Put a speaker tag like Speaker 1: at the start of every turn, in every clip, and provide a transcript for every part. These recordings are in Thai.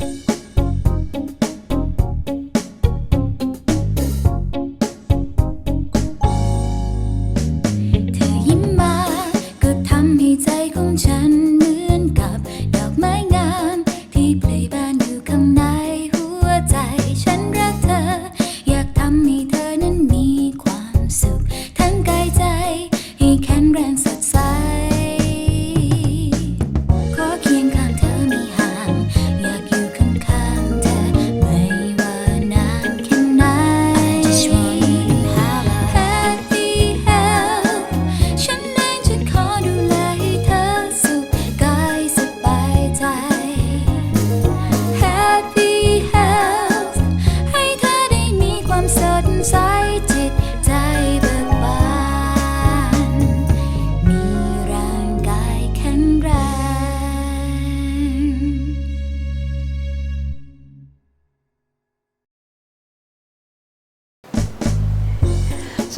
Speaker 1: เ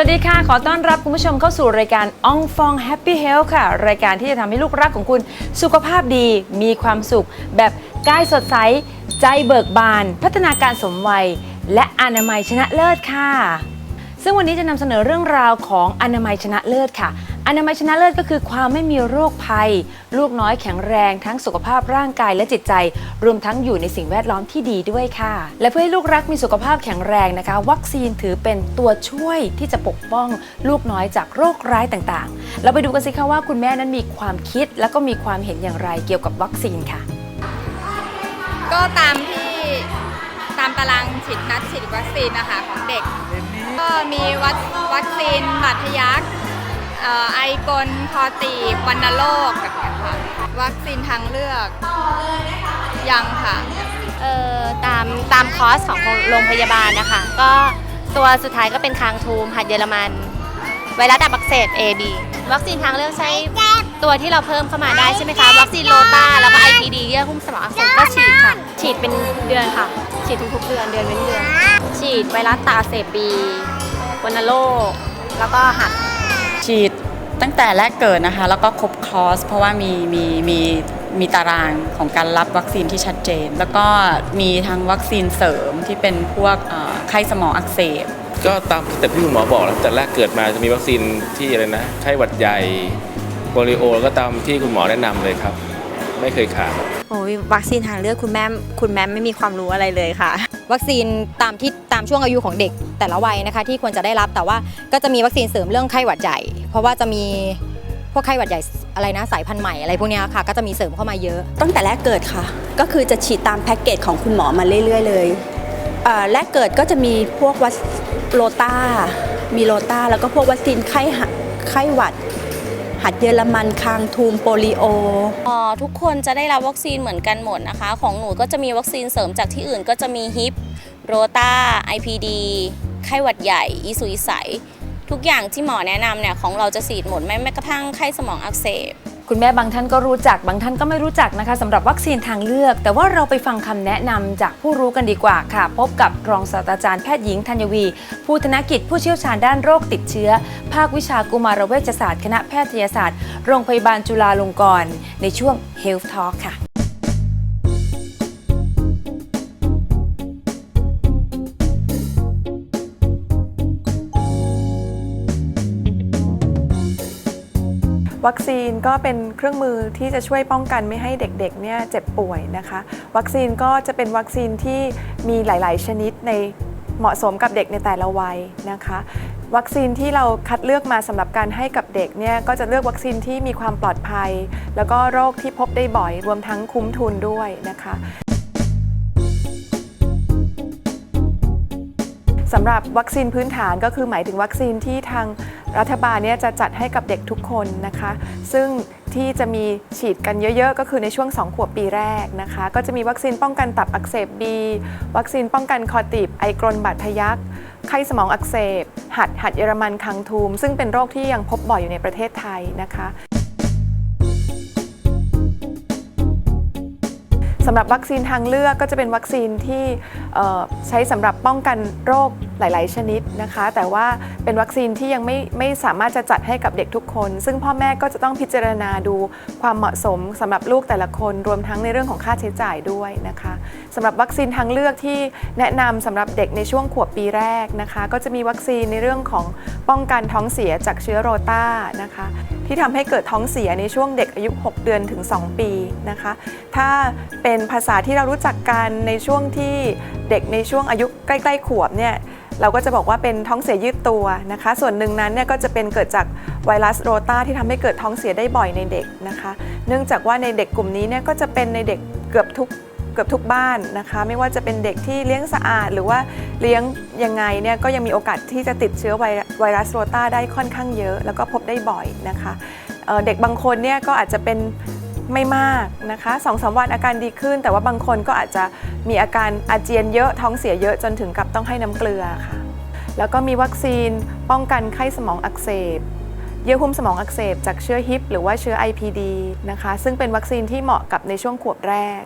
Speaker 1: วัสดีค่ะ ขอต้
Speaker 2: อนรับคุณผู้ชมเข้าสู่รายการอองฟองแฮปปี้เฮลล์ค่ะ รายการที่จะทำให้ลูกรักของคุณสุขภาพดี มีความสุข แบบกายสดใส ใจเบิกบาน พัฒนาการสมวัย และอนามัยชนะเลิศค่ะ ซึ่งวันนี้จะนำเสนอเรื่องราวของอนามัยชนะเลิศค่ะ อนามัยชนะเลิศก็คือความไม่มีโรคภัย ลูกน้อยแข็งแรงทั้งสุขภาพร่างกายและจิตใจ รวมทั้งอยู่ในสิ่งแวดล้อมที่ดีด้วยค่ะ และเพื่อให้ลูกรักมีสุขภาพแข็งแรงนะคะ วัคซีนถือเป็นตัวช่วยที่จะปกป้องลูกน้อยจากโรคร้ายต่างๆ เราไปดูกันสิคะว่าคุณแม่นั้นมีความคิดและก็มีความเห็นอย่างไรเกี่ยวกับวัคซีนค่ะ
Speaker 3: ก็ตามที่ตามตารางฉีดนัดฉีดวัคซีนนะคะของเด็ก ก็มีวัควัคซีนบาดทะยัก ไอกลคอตีบวัณโรคแบบเนี้ยค่ะวัคซีนทางเลือกยังค่ะ
Speaker 4: เอ่อตามตามคอร์สของโรงพยาบาลนะคะ ก็ตัวสุดท้ายก็เป็นคางทูมหัดเยอรมัน ไวรัสตับอักเสบ AB วัคซีนทางเลือกใช้ตัวที่เราเพิ่มเข้ามาได้ใช่ไหมคะ วัคซีนโลตาแล้วก็ IPD เยื่อหุ้มสมองอักเสบก็ฉีดค่ะ ฉีดเป็นเดือนค่ะ ฉีดทุกๆเดือนเดือนเว้นเดือน ฉีดไวรัสตับอักเสบบีวัณโรคแล้วก็หัด
Speaker 5: ฉีดตั้งแต่แรกเกิดนะคะ แล้วก็ครบคอร์สเพราะว่ามีมีมีมีตารางของการรับวัคซีนที่ชัดเจน แล้วก็มีทั้งวัคซีนเสริมที่เป็นพวกเอ่อไข้สมองอักเสบ
Speaker 6: ก็ตามแต่ที่คุณหมอบอกแล้วแต่แรกเกิดมาจะมีวัคซีนที่อะไรนะไข้หวัดใหญ่โปลิโอก็ตามที่คุณหมอแนะนำเลยครับ ไม่เคยขาด
Speaker 7: โอ้ยวัคซีนทางเลือกคุณแม่คุณแม่ไม่มีความรู้อะไรเลยค่ะ
Speaker 8: วัคซีนตามที่ตามช่วงอายุของเด็กแต่ละวัยนะคะ ที่ควรจะได้รับแต่ว่าก็จะมีวัคซีนเสริมเรื่องไข้หวัดใหญ่ เพราะว่าจะมีพวกไข้หวัดใหญ่อะไรนะสายพันธุ์ใหม่อะไรพวกเนี้ยค่ะก็จะมีเสริมเข้ามาเยอะ
Speaker 9: ตั้งแต่แรกเกิดค่ะ ก็คือจะฉีดตามแพ็กเกจของคุณหมอมาเรื่อย ๆ เลยเอ่อแรกเกิดก็จะมีพวกวัคโลตามีโลตาแล้วก็พวกวัคซีนไข้หะไข้หวัด หัดเยอรมันคางทูมโปลิโอ
Speaker 4: อ๋อทุกคนจะได้รับวัคซีนเหมือนกันหมดนะคะ ของหนูก็จะมีวัคซีนเสริมจากที่อื่นก็จะมีฮิป โรตา IPD ไข้หวัดใหญ่อีสุยใสทุกอย่างที่หมอแนะนำเนี่ยของเราจะฉีดหมดแม้แม้กระทั่งไข้สมองอักเสบ
Speaker 2: คุณแม่บางท่านก็รู้จักบางท่านก็ไม่รู้จักนะคะสำหรับวัคซีนทางเลือก แต่ว่าเราไปฟังคำแนะนำจากผู้รู้กันดีกว่าค่ะ พบกับรองศาสตราจารย์แพทย์หญิงธัญวีภูธนกิจผู้เชี่ยวชาญด้านโรคติดเชื้อ ภาควิชากุมารเวชศาสตร์ คณะแพทยศาสตร์ โรงพยาบาลจุฬาลงกรณ์ในช่วง Health Talk ค่ะ
Speaker 10: วัคซีนก็เป็นเครื่องมือที่จะช่วยป้องกันไม่ให้เด็กๆเนี่ยเจ็บป่วยนะคะ วัคซีนก็จะเป็นวัคซีนที่มีหลาย ๆ ชนิดในเหมาะสมกับเด็กในแต่ละวัยนะคะ วัคซีนที่เราคัดเลือกมาสำหรับการให้กับเด็กเนี่ยก็จะเลือกวัคซีนที่มีความปลอดภัย แล้วก็โรคที่พบได้บ่อยรวมทั้งคุ้มทุนด้วยนะคะ สำหรับวัคซีนพื้นฐานก็คือหมายถึงวัคซีนที่ทางรัฐบาลเนี่ยจะจัดให้กับเด็กทุกคนนะคะ ซึ่งที่จะมีฉีดกันเยอะๆ ก็คือในช่วง 2 ขวบปีแรกนะคะ ก็จะมีวัคซีนป้องกันตับอักเสบบีวัคซีนป้องกันคอตีบไอกรนบาดทะยักไข้สมองอักเสบ หัดหัดเยอรมันคังทูม ซึ่งเป็นโรคที่ยังพบบ่อยอยู่ในประเทศไทยนะคะ สำหรับวัคซีนทางเลือกก็จะเป็นวัคซีนที่ใช้สำหรับป้องกันโรคหลาย ๆ ชนิดนะคะ แต่ว่าเป็นวัคซีนที่ยังไม่ไม่สามารถจะจัดให้กับเด็กทุกคน ซึ่งพ่อแม่ก็จะต้องพิจารณาดูความเหมาะสมสำหรับลูกแต่ละคน รวมทั้งในเรื่องของค่าใช้จ่ายด้วยนะคะสำหรับวัคซีนทางเลือกที่แนะนำสำหรับเด็กในช่วงขวบปีแรกนะคะ ก็จะมีวัคซีนในเรื่องของป้องกันท้องเสียจากเชื้อโรตานะคะที่ทำให้เกิดท้องเสียในช่วงเด็กอายุ 6 เดือนถึง 2 ปีนะคะ ถ้าเป็นภาษาที่เรารู้จักกันในช่วงที่เด็กในช่วงอายุใกล้ๆขวบเนี่ยเราก็จะบอกว่าเป็นท้องเสียยืดตัวนะคะ ส่วนหนึ่งนั้นเนี่ยก็จะเป็นเกิดจากไวรัสโรตาที่ทำให้เกิดท้องเสียได้บ่อยในเด็กนะคะ เนื่องจากว่าในเด็กกลุ่มนี้เนี่ยก็จะเป็นในเด็กเกือบทุกเกือบทุกบ้านนะคะ ไม่ว่าจะเป็นเด็กที่เลี้ยงสะอาด หรือว่าเลี้ยงยังไงเนี่ยก็ยังมีโอกาสที่จะติดเชื้อไวไวรัสโรตาได้ค่อนข้างเยอะ แล้วก็พบได้บ่อยนะคะเเด็กบางคนเนี่ยก็อาจจะเป็น ไม่มากนะคะสองสามวันอาการดีขึ้น แต่ว่าบางคนก็อาจจะมีอาการอาเจียนเยอะท้องเสียเยอะจนถึงกับต้องให้น้ำเกลือค่ะ แล้วก็มีวัคซีนป้องกันไข้สมองอักเสบ เยื่อหุ้มสมองอักเสบ จากเชื้อฮิปหรือว่าเชื้อ IPD นะคะ ซึ่งเป็นวัคซีนที่เหมาะกับในช่วงขวบแรก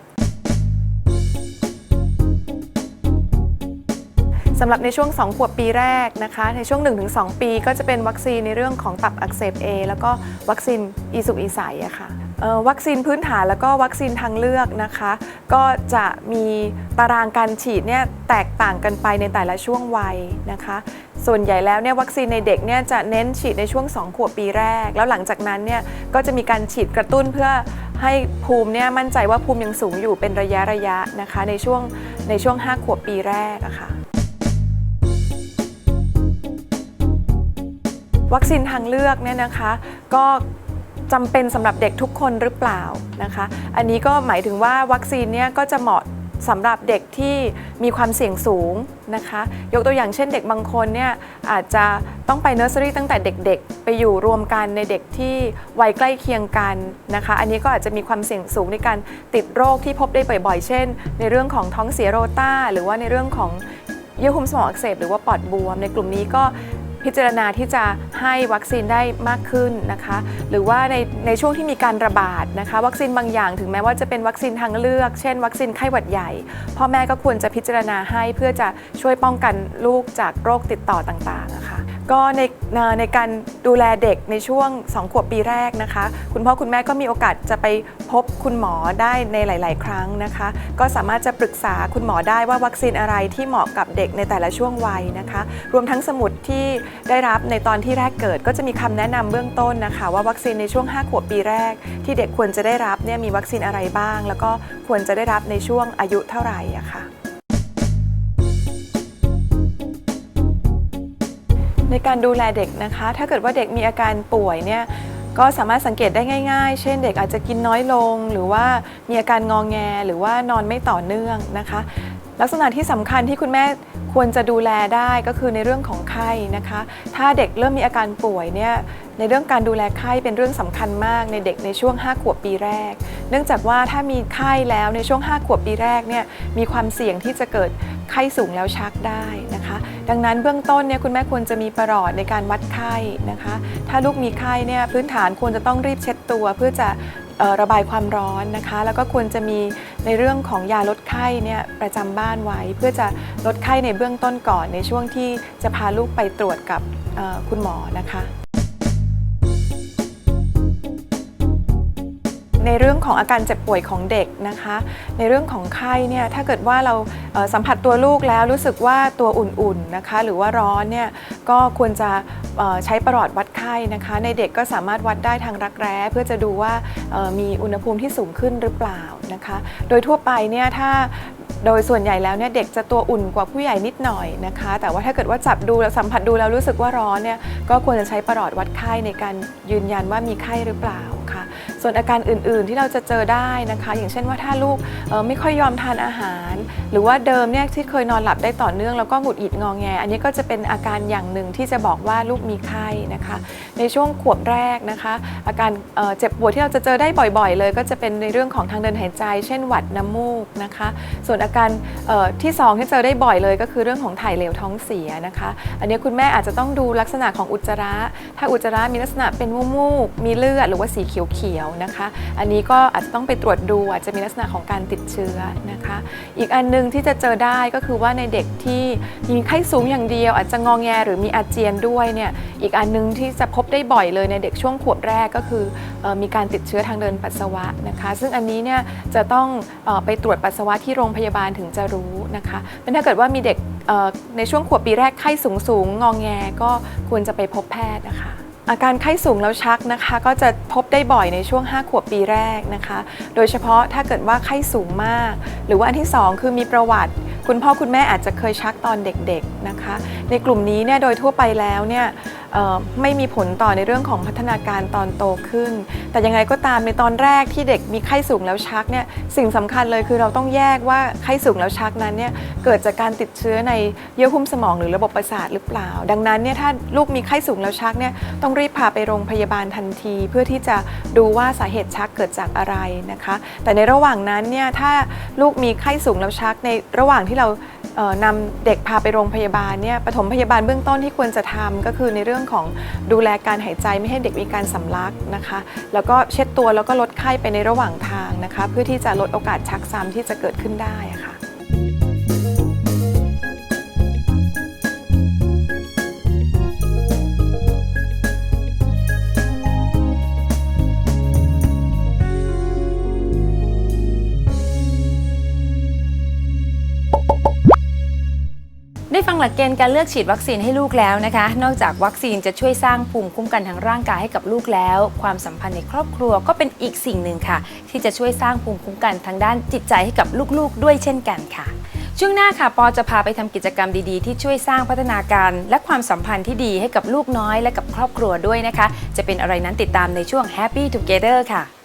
Speaker 10: สำหรับในช่วง 2 ขวบปีแรกนะคะ ในช่วง 1-2 ปีก็จะเป็นวัคซีนในเรื่องของตับอักเสบ A แล้วก็วัคซีนอีสุกอีใสอะค่ะเอ่อ วัคซีนพื้นฐานแล้วก็วัคซีนทางเลือกนะคะ ก็จะมีตารางการฉีดเนี่ยแตกต่างกันไปในแต่ละช่วงวัยนะคะ ส่วนใหญ่แล้วเนี่ยวัคซีนในเด็กเนี่ยจะเน้นฉีดในช่วง 2 ขวบปีแรก แล้วหลังจากนั้นเนี่ยก็จะมีการฉีดกระตุ้นเพื่อให้ภูมิเนี่ยมั่นใจว่าภูมิยังสูงอยู่เป็นระยะระยะนะคะ ในช่วงในช่วง 5 ขวบปีแรกอะค่ะวัคซีนทางเลือกเนี่ยนะคะ ก็ จำเป็นสำหรับเด็กทุกคนหรือเปล่านะคะ อันนี้ก็หมายถึงว่าวัคซีนเนี่ยก็จะเหมาะสำหรับเด็กที่มีความเสี่ยงสูงนะคะ ยกตัวอย่างเช่นเด็กบางคนเนี่ยอาจจะต้องไปเนอร์เซอรี่ตั้งแต่เด็กๆ ไปอยู่รวมกันในเด็กที่วัยใกล้เคียงกันนะคะ อันนี้ก็อาจจะมีความเสี่ยงสูงในการติดโรคที่พบได้บ่อยๆ เช่น ในเรื่องของท้องเสียโรต้า หรือว่าในเรื่องของเยื่อหุ้มสมองอักเสบหรือว่าปอดบวม ในกลุ่มนี้ก็ พิจารณาที่จะให้วัคซีนได้มากขึ้นนะคะ หรือว่าในในช่วงที่มีการระบาดนะคะ วัคซีนบางอย่างถึงแม้ว่าจะเป็นวัคซีนทางเลือก เช่น วัคซีนไข้หวัดใหญ่ พ่อแม่ก็ควรจะพิจารณาให้เพื่อจะช่วยป้องกันลูกจากโรคติดต่อต่างๆนะคะ ก็ในในการดูแลเด็กในช่วง 2 ขวบปีแรกนะคะ คุณพ่อคุณแม่ก็มีโอกาสจะไปพบคุณหมอได้ในหลาย ๆ ครั้งนะคะ ก็สามารถจะปรึกษาคุณหมอได้ว่าวัคซีนอะไรที่เหมาะกับเด็กในแต่ละช่วงวัยนะคะ รวมทั้งสมุดที่ได้รับในตอนที่แรกเกิด ก็จะมีคำแนะนำเบื้องต้นนะคะ ว่าวัคซีนในช่วง 5 ขวบปีแรก ที่เด็กควรจะได้รับเนี่ยมีวัคซีนอะไรบ้าง แล้วก็ควรจะได้รับในช่วงอายุเท่าไหร่อะค่ะ ในการดูแลเด็กนะคะ ถ้าเกิดว่าเด็กมีอาการป่วยเนี่ยก็สามารถสังเกตได้ง่าย ๆ เช่นเด็กอาจจะกินน้อยลง หรือว่ามีอาการงองแง หรือว่านอนไม่ต่อเนื่องนะคะ ลักษณะที่สำคัญที่คุณแม่ควรจะดูแลได้ก็คือในเรื่องของไข้นะคะ ถ้าเด็กเริ่มมีอาการป่วยเนี่ยในเรื่องการดูแลไข้เป็นเรื่องสำคัญมากในเด็กในช่วง 5 ขวบปีแรก เนื่องจากว่าถ้ามีไข้แล้วในช่วง 5 ขวบปีแรกเนี่ยมีความเสี่ยงที่จะเกิด ไข้สูงแล้วชักได้นะคะ ดังนั้นเบื้องต้นเนี่ยคุณแม่ควรจะมีประหลอดในการวัดไข้นะคะ ถ้าลูกมีไข้เนี่ยพื้นฐานควรจะต้องรีบเช็ดตัวเพื่อจะระบายความร้อนนะคะ แล้วก็ควรจะมีในเรื่องของยาลดไข้เนี่ยประจำบ้านไว้ เพื่อจะลดไข้ในเบื้องต้นก่อนในช่วงที่จะพาลูกไปตรวจกับคุณหมอนะคะ ในเรื่องของอาการเจ็บป่วยของเด็กนะคะ ในเรื่องของไข้เนี่ยถ้าเกิดว่าเราสัมผัสตัวลูกแล้วรู้สึกว่าตัวอุ่นๆนะคะ หรือว่าร้อนเนี่ยก็ควรจะใช้ประหลอดวัดไข้นะคะ ในเด็กก็สามารถวัดได้ทางรักแร้เพื่อจะดูว่ามีอุณหภูมิที่สูงขึ้นหรือเปล่านะคะ โดยทั่วไปเนี่ยถ้าโดยส่วนใหญ่แล้วเนี่ยเด็กจะตัวอุ่นกว่าผู้ใหญ่นิดหน่อยนะคะ แต่ว่าถ้าเกิดว่าจับดูแล้วสัมผัสดูแล้วรู้สึกว่าร้อนเนี่ยก็ควรจะใช้ประหลอดวัดไข้ในการยืนยันว่ามีไข้หรือเปล่าค่ะ ส่วนอาการอื่นๆที่เราจะเจอได้นะคะ อย่างเช่นว่าถ้าลูกไม่ค่อยยอมทานอาหาร หรือว่าเดิมเนี่ยที่เคยนอนหลับได้ต่อเนื่องแล้วก็หงุดหงิดงองแง อันนี้ก็จะเป็นอาการอย่างหนึ่งที่จะบอกว่าลูกมีไข้นะคะ ในช่วงขวบแรกนะคะ อาการเจ็บปวดที่เราจะเจอได้บ่อยๆ เลย ก็จะเป็นในเรื่องของทางเดินหายใจ เช่นหวัดน้ำมูกนะคะ ส่วนอาการที่สองที่เจอได้บ่อยเลย ก็คือเรื่องของถ่ายเหลวท้องเสียนะคะ อันนี้คุณแม่อาจจะต้องดูลักษณะของอุจจาระ ถ้าอุจจาระมีลักษณะเป็นมูกมีเลือดหรือว่าสีเขียวนะคะ อันนี้ก็อาจจะต้องไปตรวจดูอาจจะมีลักษณะของการติดเชื้อนะคะ อีกอันหนึงที่จะเจอได้ก็คือว่าในเด็กที่มีไข้สูงอย่างเดียว อาจจะงองแงหรือมีอาเจียนด้วยเนี่ยอีกอันหนึงที่จะพบได้บ่อยเลยในเด็กช่วงขวบแรกก็คือออมีการติดเชื้อทางเดินปัสสาวะนะคะ ซึ่งอันนี้เนี่ยจะต้องออไปตรวจปัสสาวะที่โรงพยาบาลถึงจะรู้นะคะเป็นถ้าเกิดว่ามีเด็กในช่วงขวบปีแรกไข้สูงสูงงองแงก็ควรจะไปพบแพทย์นะคะ อาการไข้สูงแล้วชักนะคะ ก็จะพบได้บ่อยในช่วง 5 ขวบปีแรกนะคะ โดยเฉพาะถ้าเกิดว่าไข้สูงมาก หรือว่าอันที่ 2 คือมีประวัติคุณพ่อคุณแม่อาจจะเคยชักตอนเด็กๆนะคะ ในกลุ่มนี้เนี่ยโดยทั่วไปแล้วเนี่ยไม่มีผลต่อในเรื่องของพัฒนาการตอนโตขึ้น แต่ยังไงก็ตามในตอนแรกที่เด็กมีไข้สูงแล้วชักเนี่ยสิ่งสำคัญเลยคือเราต้องแยกว่าไข้สูงแล้วชักนั้นเนี่ยเกิดจากการติดเชื้อในเยื่อหุ้มสมองหรือระบบประสาทหรือเปล่า ดังนั้นเนี่ยถ้าลูกมีไข้สูงแล้วชักเนี่ยต้องรีบพาไปโรงพยาบาลทันที เพื่อที่จะดูว่าสาเหตุชักเกิดจากอะไรนะคะ แต่ในระหว่างนั้นเนี่ยถ้าลูกมีไข้สูงแล้วชักในระหว่างที่ที่เรานำเด็กพาไปโรงพยาบาลเนี่ยปฐมพยาบาลเบื้องต้นที่ควรจะทำก็คือในเรื่องของดูแลการหายใจไม่ให้เด็กมีการสำลักนะคะ แล้วก็เช็ดตัวแล้วก็ลดไข้ไปในระหว่างทางนะคะ เพื่อที่จะลดโอกาสชักซ้ำที่จะเกิดขึ้นได้
Speaker 2: ได้ฟังหลักเกณฑ์การเลือกฉีดวัคซีนให้ลูกแล้วนะคะ นอกจากวัคซีนจะช่วยสร้างภูมิคุ้มกันทางร่างกายให้กับลูกแล้ว ความสัมพันธ์ในครอบครัวก็เป็นอีกสิ่งหนึ่งค่ะ ที่จะช่วยสร้างภูมิคุ้มกันทางด้านจิตใจให้กับลูกๆ ด้วยเช่นกันค่ะ ช่วงหน้าค่ะปอจะพาไปทำกิจกรรมดีๆ ที่ช่วยสร้างพัฒนาการ และความสัมพันธ์ที่ดีให้กับลูกน้อยและกับครอบครัวด้วยนะคะ จะเป็นอะไรนั้นติดตามในช่วง Happy Together ค่ะ